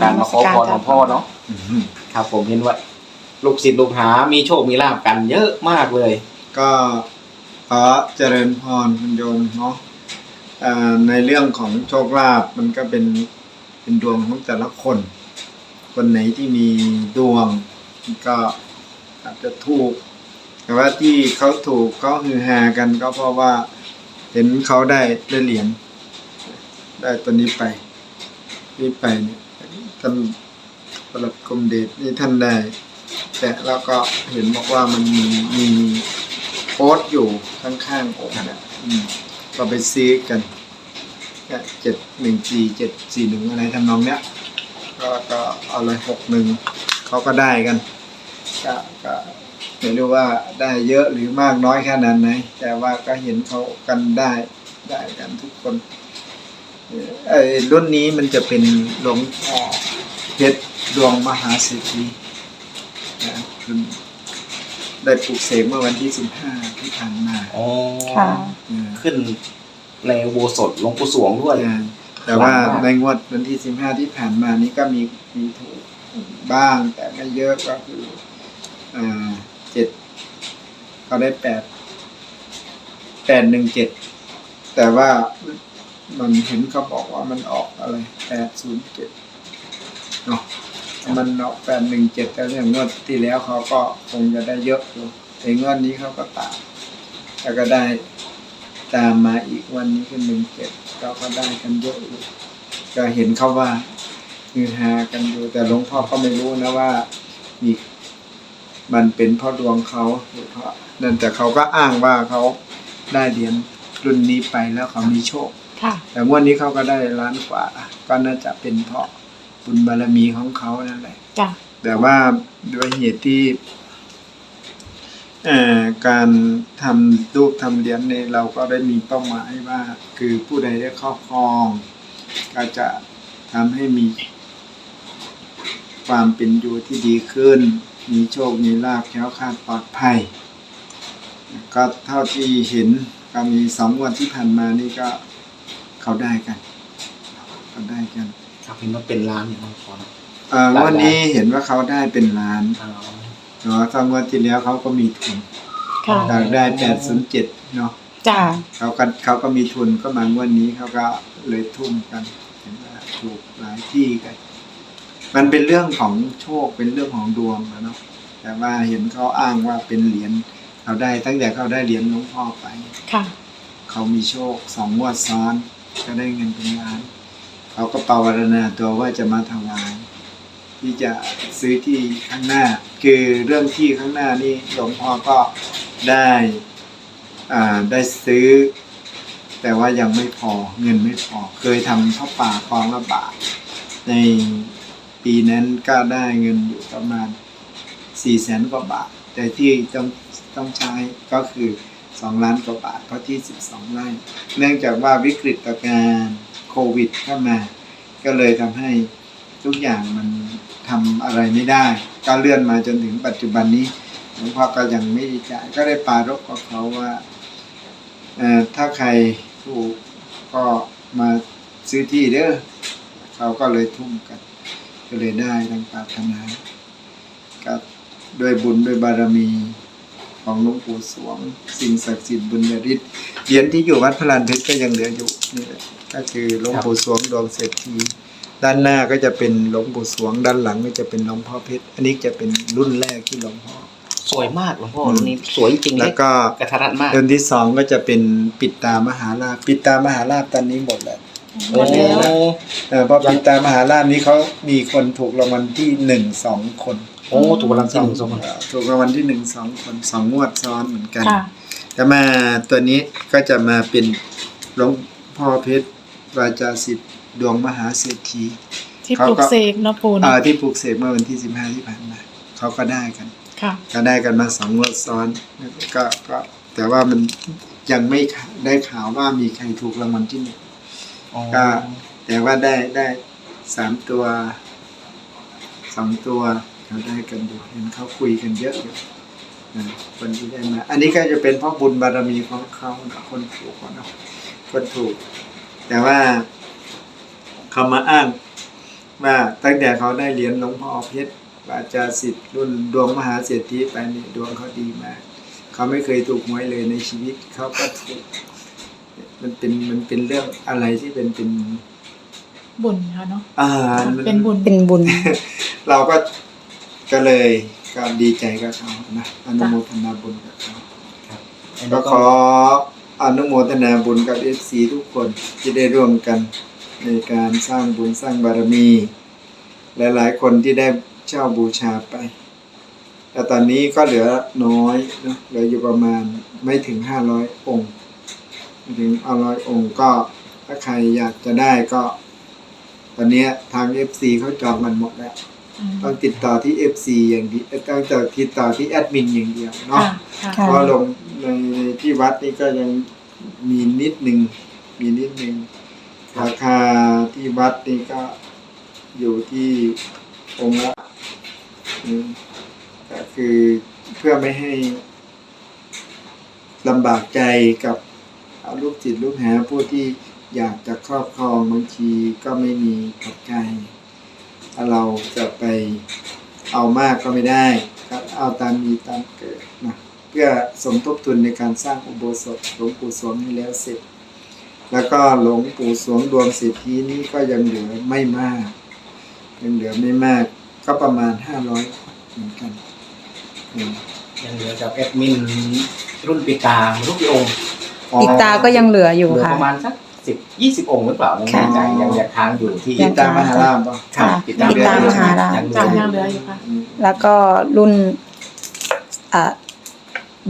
การมาขอพรหลวงพ่อเนาะครับ ผมเห็นว่าลูกศิษย์ลูกหา มีโชคมีลาบกันเยอะมากเลย ก็ขอเจริญพรคุณโยมเนาะเอ่อในเรื่องของโชคลาภมันก็เป็นเป็นดวงของแต่ละคน คนไหนที่มีดวงก็อาจจะถูก แต่ว่าที่เขาถูกเขาฮือฮากันก็เพราะว่าเห็นเขาได้ได้เหรียญได้ตัวนี้ไปนี่ไปเนี่ย ท่านประหลัดกรมเดชนี่ท่านได้ แต่แล้วก็เห็นบอกว่ามันมีมีโพสต์อยู่ข้างๆองค์นี่ยอืมก็ไปซื้อกันเจ็ดหนึ่งสี่เจ็ดสี่หนึ่งอะไรทำนองเนี้ยก็ก็เอาเลยหกหนึ่งเขาก็ได้กันก็ก็ไม่รู้ว่าได้เยอะหรือมากน้อยแค่นั้นไหนแต่ว่าก็เห็นเขากันได้ได้กันทุกคนไอ้รุ่นนี้มันจะเป็นหลวงพ่อ เพชรดวงมหาเศรษฐีนะคุณได้ปลูกเสกเมื่อวันที่สิบห้าที่ผ่านมาอ๋อค่ะเออขึ้นในอุโบสถหลวงปู่สวงด้วยใช่แต่ว่าในงวดวันที่สิบห้าที่ผ่านมานี้ก็มีมีถูกบ้าง แต่ไม่เยอะก็คืออ่าเจ็ดก็ได้แปดแปดหนึ่งเจ็ดแต่ว่ามันเห็นเขาบอกว่ามันออกอะไรแปดศูนย์เจ็ด เนาะมันออกแปดหนึ่งเจ็ดแต่เรื่องงวดที่แล้วเขาก็คงจะได้เยอะอยู่แต่งวดนี้เขาก็ตามแล้วก็ได้ตามมาอีกวันนี้คือหนึ่งเจ็ดเราก็ได้กันเยอะอยู่ก็เห็นเขาว่าคือฮากันอยู่แต่หลวงพ่อก็ไม่รู้นะว่ามีมันเป็นเพราะดวงเขาหรือเพราะนั่นแต่เขาก็อ้างว่าเขาได้เหรียญรุ่นนี้ไปแล้วเขามีโชคค่ะแต่งวดนี้เขาก็ได้ล้านกว่า ก็น่าจะเป็นเพราะ บุญบารมีของเขานั่นแหละจ้ะแต่ว่าด้วยเหตุที่เอ่อการทำรูปทำเหรียญเนี่ยเราก็ได้มีเป้าหมายว่า คือผู้ใดได้ครอบครอง ก็จะทำให้มี ความเป็นอยู่ที่ดีขึ้น มีโชค มีลาภแคล้วคลาดปลอดภัย ก็เท่าที่เห็นก็มีสองงวันที่ผ่านมานี่ก็เขาได้กัน เขาได้กัน ครับเห็นว่าเป็นล้านอย่างหลวงพ่อเนอะเอ่องวันนี้เห็นว่าเขาได้เป็นล้านอ๋อ เนาะตอนงวันที่แล้วเขาก็มีทุนค่ะอยากได้แปดศูนย์เจ็ดเนาะจ้ะเขาก็เขาก็มีทุนก็มางวันนี้เขาก็เลยทุ่มกันเห็นว่าถูกหลายที่กัน มันเป็นเรื่องของโชคเป็นเรื่องของดวงนะเนาะแต่ว่าเห็นเขาอ้างว่าเป็นเหรียญเขาได้ตั้งแต่เขาได้เหรียญหลวงพ่อไป ค่ะ เขามีโชคสองงวดซ้อน ก็ได้เงินเป็นล้าน เขาก็ปรารถนาตัวว่าจะมาถวายที่จะซื้อที่ข้างหน้า คือเรื่องที่ข้างหน้านี่หลวงพ่อก็ได้อ่าได้ซื้อ แต่ว่ายังไม่พอเงินไม่พอ เคยทำผ้าป่าคลองละบาทในปีนั้นก็ได้เงินอยู่ประมาณสี่แสนกว่าบาท แต่ที่ต้องต้องใช้ก็คือสองล้านกว่าบาทเพราะที่สิบสองไร่เนื่องจากว่าวิกฤตการณ์ โควิดเข้ามา ก็เลยทำให้ทุกอย่างมันทำอะไรไม่ได้ ก็เลื่อนมาจนถึงปัจจุบันนี้หลวงพ่อก็ยังไม่จ่ายก็ได้ปรารบกับเขาว่าถ้าใครถูกก็มาซื้อที่เด้อเขาก็เลยทุ่มกัน ก็เลยได้ดังปรารถนาก็ด้วยบุญด้วยบารมี ของหลวงปู่สวง สิ่งศักดิ์สิทธิ์บุญญาฤทธิ์เหรียญที่อยู่วัดพระลานเพชรก็ยังเหลืออยู่นี่แหละก็คือหลวงปู่สวงดวงเศรษฐีด้านหน้าก็จะเป็นหลวงปู่สวง ด้านหลังก็จะเป็นหลวงพ่อเพชรอันนี้จะเป็นรุ่นแรกที่หลวงพ่อสวยมากหลวงพ่ออืมรุ่นนี้สวยจริงๆแล้เลวยก็กระทัดรัดมากรุ่นที่สองก็จะเป็นปิดตามหาลาภปิดตามหาลาภตอนนี้หมดแล้วหมดแล้วเออเพราะปิดตามหาลาภนี้เขามีคนถูกรางวัลที่หนึ่งสองคน โอ้ถูกรางวัลที่หนึ่งสองคนเถูกรางวัลที่หนึ่งสองคนสองงวดซ้อนเหมือนกันค่ะแต่มาตัวนี้ก็จะมาเป็นหลวงพ่อเพชรวาจาสิทธิ์ดวงมหาเศรษฐีที่เขาปลุกก็เสกเนาะปูนอ่าที่ปลูกเสกเมื่อวันที่สิบห้าที่ผ่านมาเขาก็ได้กันค่ะก็ได้กันมาสองงวดซ้อนก็ก็ แต่ว่ามันยังไม่ได้ข่าวว่ามีใครถูกรางวัลที่หนึ่งอ๋อก็แต่ว่าได้ได้สามตัวสองตัว เขาได้กันอยู่เห็นเขาคุยกันเยอะอยู่นะคนที่ได้มา อันนี้ก็จะเป็นเพราะบุญบารมีของเขานะคนถูกเนาะคนถูก แต่ว่าเขามาอ้างว่าตั้งแต่เขาได้เหรียญหลวงพ่อเพชรอาจารย์สิทธิ์รุ่นดวงมหาเศรษฐีไปนี่ดวงเขาดีมาก เขาไม่เคยถูกหวยเลยในชีวิตเขาก็ถูก มันเป็นมันเป็นเรื่องอะไรที่เป็นเป็นบุญค่ะเนาะอ่ามัเป็นบุญเป็นบุญ เราก็ ก็เลยก็ดีใจกับเขานะอนุโมทนาบุญกับเขาก็ขออนุโมทนาบุญกับเอฟซีทุกคนที่ได้ร่วมกันในการสร้างบุญสร้างบารมีและหลายคนที่ได้เช่าบูชาไป แต่ตอนนี้ก็เหลือน้อยเนอะเหลืออยู่ประมาณไม่ถึงห้าร้อยองค์ไม่ถึงเอาร้อยองค์ก็ถ้าใครอยากจะได้ก็ ตอนเนี้ยทาง FC เขาจองมันหมดแล้วอืม ต้องติดต่อที่ FC อย่างเดียวเอ้ยต้องติดต่อที่แอดมินอย่างเดียวเนาะค่ะค่ะค่ะเพราะลงในที่วัดนี่ก็ยังมีนิดหนึ่งมีนิดหนึ่งราคาที่วัดนี่ก็อยู่ที่องค์ละอืมก็คือเพื่อไม่ให้ลำบากใจกับลูกจิตลูกหาผู้ที่อยากจะครอบครองบางทีก็ไม่มีปัจจัยถ้า เราจะไปเอามากก็ไม่ได้ครับเอาตามมีตามเกิดนะเพื่อสมทบทุนในการสร้างอุโบสถหลวงปู่สวงให้แล้วเสร็จ แล้วก็หลวงปู่สวงดวงเศรษฐีนี้ก็ยังเหลือไม่มาก ยังเหลือไม่มากก็ประมาณห้าร้อยเหมือนกันอืมยังเหลือกับแอดมินรุ่นปีตารุ่นปีองค์อีกตาก็ยังเหลืออยู่เหลือค่ะประมาณสัก สิบยี่สิบองค์หรือเปล่าไม่แน่ใจยังยังค้างอยู่ที่ยัติงดตามมหาลามป่ะครับค่ะติดตามติดตามมหาราชยังเหลืจาอกอยู่ยังเหลืออยู่ค่ะอืมแล้วก็รุ่นอ่า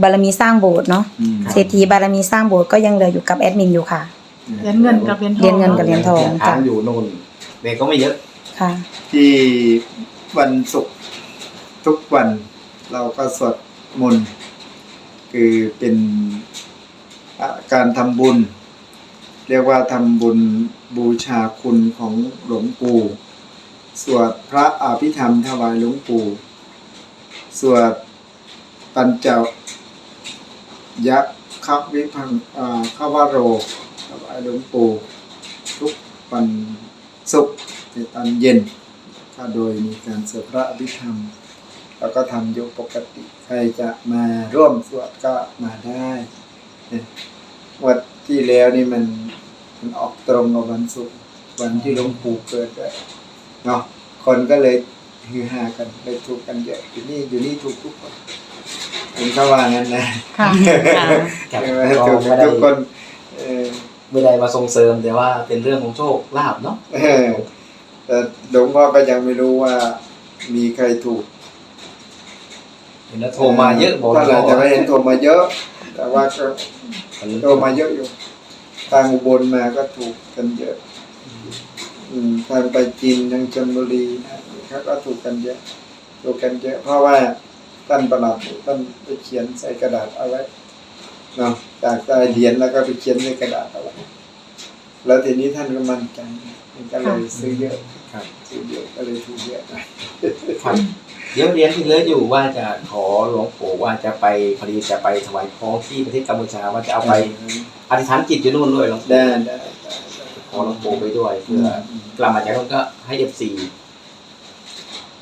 บารมีสร้างโบสถ์เนาะอืมเศรษฐีบารมีสร้างโบสถ์ก็ยังเหลืออยู่กับแอดมินอยู่ค่ะเหรียญเงินกับเหรียญทองเหรียญเงินกับเหรียญทองค้างอยู่นู่นเด็กก็ไม่เยอะค่ะ ที่วันศุกร์ทุกวันเราก็สวดมนต์คือเป็นอะการทำบุญ เรียกว่าทำบุญบูชาคุณของหลวงปู่สวดพระอภิธรรมถวายหลวงปู่สวดปัญจยะคับวิพังอ่าขาวโรถวายหลวงปู่ทุกวันศุกร์ในตอนเย็นก็โดยมีการสวดพระอภิธรรม แล้วก็ทำอยู่ปกติ ใครจะมาร่วมสวดก็มาได้วันที่แล้วนี่มัน มันออกตรงกับวันศุกร์วันที่หลวงปู่เกิดด้วยเนาะคนก็เลยฮือฮากันเลยถูกกันเยอะอยู่นี่อยู่นี่ถูกทุกคนเป็นเขาว่างั้นนะค่ะครับใช่ไหมก็ถูกไม่ได้ทุกคนเออไม่ได้มาส่งเสริมแต่ว่าเป็นเรื่องของโชคลาภเนาะเออแต่หลวงพ่อก็ยังไม่รู้ว่ามีใครถูกเห็นแล้วโทรมาเยอะบอกเท่าไหร่แต่ว่าเห็นโทรมาเยอะ แต่ว่าก็มันโทรมาเยอะอยู่ ทางอุบลมาก็ถูกกันเยอะ อืมทางไปจีนทางชลบุรีนะเขาก็ถูกกันเยอะ ถูกกันเยอะ เพราะว่าท่านประหลัดท่านไปเขียนใส่กระดาษเอาไว้เนาะจากใต้เหรียญแล้วก็ไปเขียนในกระดาษเอาไว้ แล้วทีนี้ท่านก็มั่นใจมันก็เลยซื้อเยอะครับซื้อเยอะก็เลยถูกเยอะนะครับเดี๋ยวเรียนที่เหลืออยู่ว่าจะขอหลวงปู่ว่าจะไปพอดีจะไปถวายของที่ประเทศกัมพูชาว่าจะเอาไปอธิษฐานจิตอยู่นู่นด้วยหลวงปู่ได้ได้ได้ขอหลวงปู่ไปด้วยเพื่อกลับมาจากนู้นก็ให้เอฟซี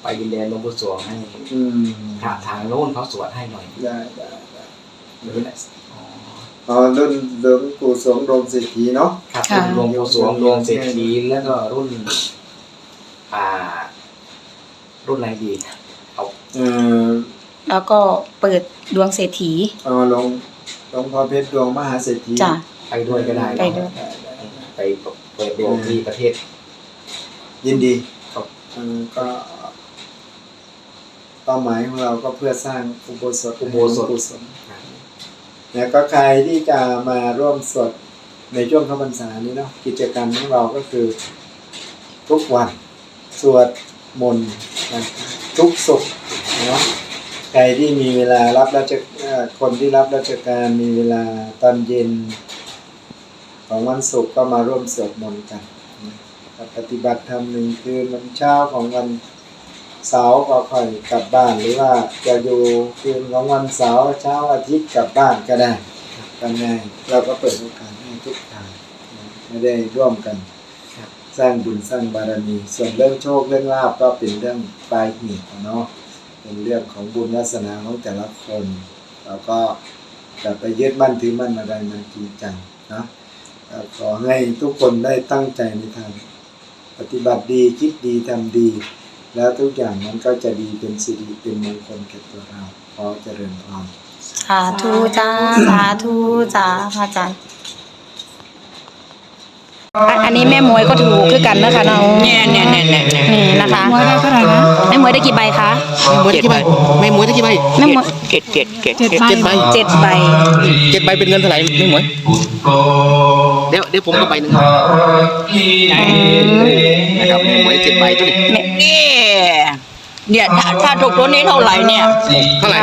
ไปดินแดนหลวงปู่สวงให้อืมทางทางโน้นเขาสวดให้หน่อยได้ได้ได้หรื อไหนอ๋ออ๋อรุ่นหลวงปู่สวงโรมเศรษฐีเนาะ ครับค่ะ รุ่นหลวงปู่สวงดวงเศรษฐีแล้วก็รุ่น อ่า รุ่นอะไรดี เอาเออแล้วก็เปิดดวงเศรษฐีเอาหลวงหลวงพ่อเพชรดวงมหาเศรษฐีจ้ะ ไปด้วยก็ได้ไปด้วยได้ได้ไปเปิดดวงที่ประเทศ ยินดีครับ เออก็เป้าหมายของเราก็เพื่อสร้างอุโบสถอุโบสถหลวงปู่สวง แล้วก็ใครที่จะมาร่วมสวดในช่วงข้าพรรษานี้เนาะกิจกรรมของเราก็คือ ทุกวันสวดมนต์ทุกสุขเนาะใครที่มีเวลารับราชคนที่รับราชการมีเวลาตอนเย็น ของวันศุกร์ก็มาร่วมสวดมนต์กันปฏิบัติธรรมหนึ่งคืนวันเช้าของวัน เสาร์ก็ค่อยกลับบ้านหรือว่าจะอยู่คืนของวันเสาร์เช้าอาทิตย์กลับบ้านก็ได้กันง่ายเราก็เปิดโอกาสให้ทุกทางไม่ได้ร่วมกันสร้างบุญสร้างบารมี ส่วนเรื่องโชคเรื่องลาภก็เป็นเรื่องปลายเหตุเนาะเป็นเรื่องของบุญวาสนาของแต่ละคนแล้วก็อย่าไปยึดมั่นถือมั่นอะไรมันจริงจังนะขอให้ทุกคนได้ตั้งใจในทางปฏิบัติดีคิดดีทำดี แล้วทุกอย่างมันก็จะดีเป็นสิริเป็นมงคลแก่ตัวเราขอเจริญพรสาธุจ้าสาธุจ้าพระอาจารย์อะอันนี้แม่หมวยก็ถูกคือกันนะคะเนาะเนี่ยเนี่ยเนี่ยเนี่ยเนี่ยนี่นะคะมวยได้เท่าไหร่นะแม่หมวยได้กี่ใบคะเจ็ดใบไม่หมวยได้กี่ใบแม่หมวยเจ็ดเจ็ดเจ็ดเจ็ดเจ็ดใบเจ็ดใบเจ็ดใบเจ็ดใบเป็นเงินเท่าไหร่ไม่หมวย เดี๋ยวเดี๋ยวผมก็ใบหนึ่งครับนะครับไม่หมวยเจ็ดใบตัวนี้นี่เนี่ยถ้าถ้าถูกตัวนี้เท่าไหร่เนี่ยเท่าไหร่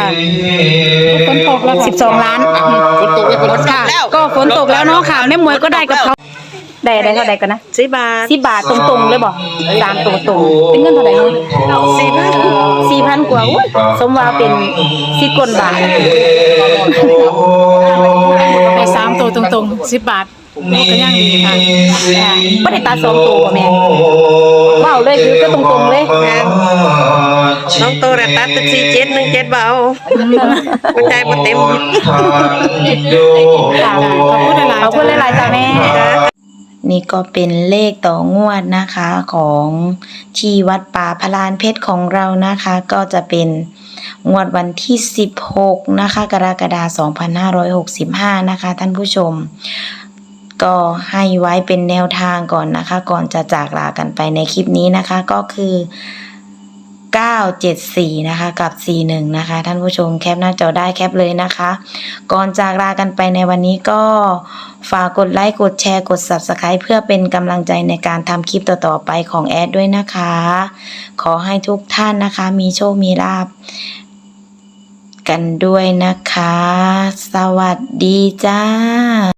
ฝนตกแล้วค่ะสิบสองล้านอะฝนตกแล้วฝนตกค่ะแล้วก็ฝนตกแล้วเนาะค่ะแม่หมวยก็ได้กับเขาได้ได้เท่าไหร่กันนะสิบบาทสิบบาทตรงๆเลยบอกตามตรงๆเป็นเงินเท่าไหร่เนาะสี่พันสี่พันกว่าอุ๊ยสมว่าเป็นสิบกว่าบาทไปสามตัวตรงๆสิบบาท ก็ยังดีค่ะไม่ได้ตาสองตัวบ่แม่เบาเลยคือก็ตรงๆเลยน้องโตแต่ตัดเป็นสี่เจ็ดหนึ่งเจ็ดเบาหัวใจมันเต็มขอบคุณหลายขอบคุณหลายๆจ้าแม่นี่ก็เป็นเลขต่องวดนะคะของที่วัดป่าพลานเพชรของเรานะคะ ก็จะเป็นงวดวันที่ 16 นะคะ กรกฎาคม2565 นะคะ ท่านผู้ชม ก็ให้ไว้เป็นแนวทางก่อนนะคะ ก่อนจะจากลากันไปในคลิปนี้นะคะก็คือ 974 นะคะ กับ 41 นะคะ ท่านผู้ชมแคปหน้าจอได้แคปเลยนะคะ ก่อนจากลากันไปในวันนี้ก็ฝากกดไลค์กดแชร์กด Subscribe เพื่อเป็นกำลังใจในการทำคลิปต่อๆไปของแอดด้วยนะคะ ขอให้ทุกท่านนะคะ มีโชคมีลาบกันด้วยนะคะ สวัสดีจ้า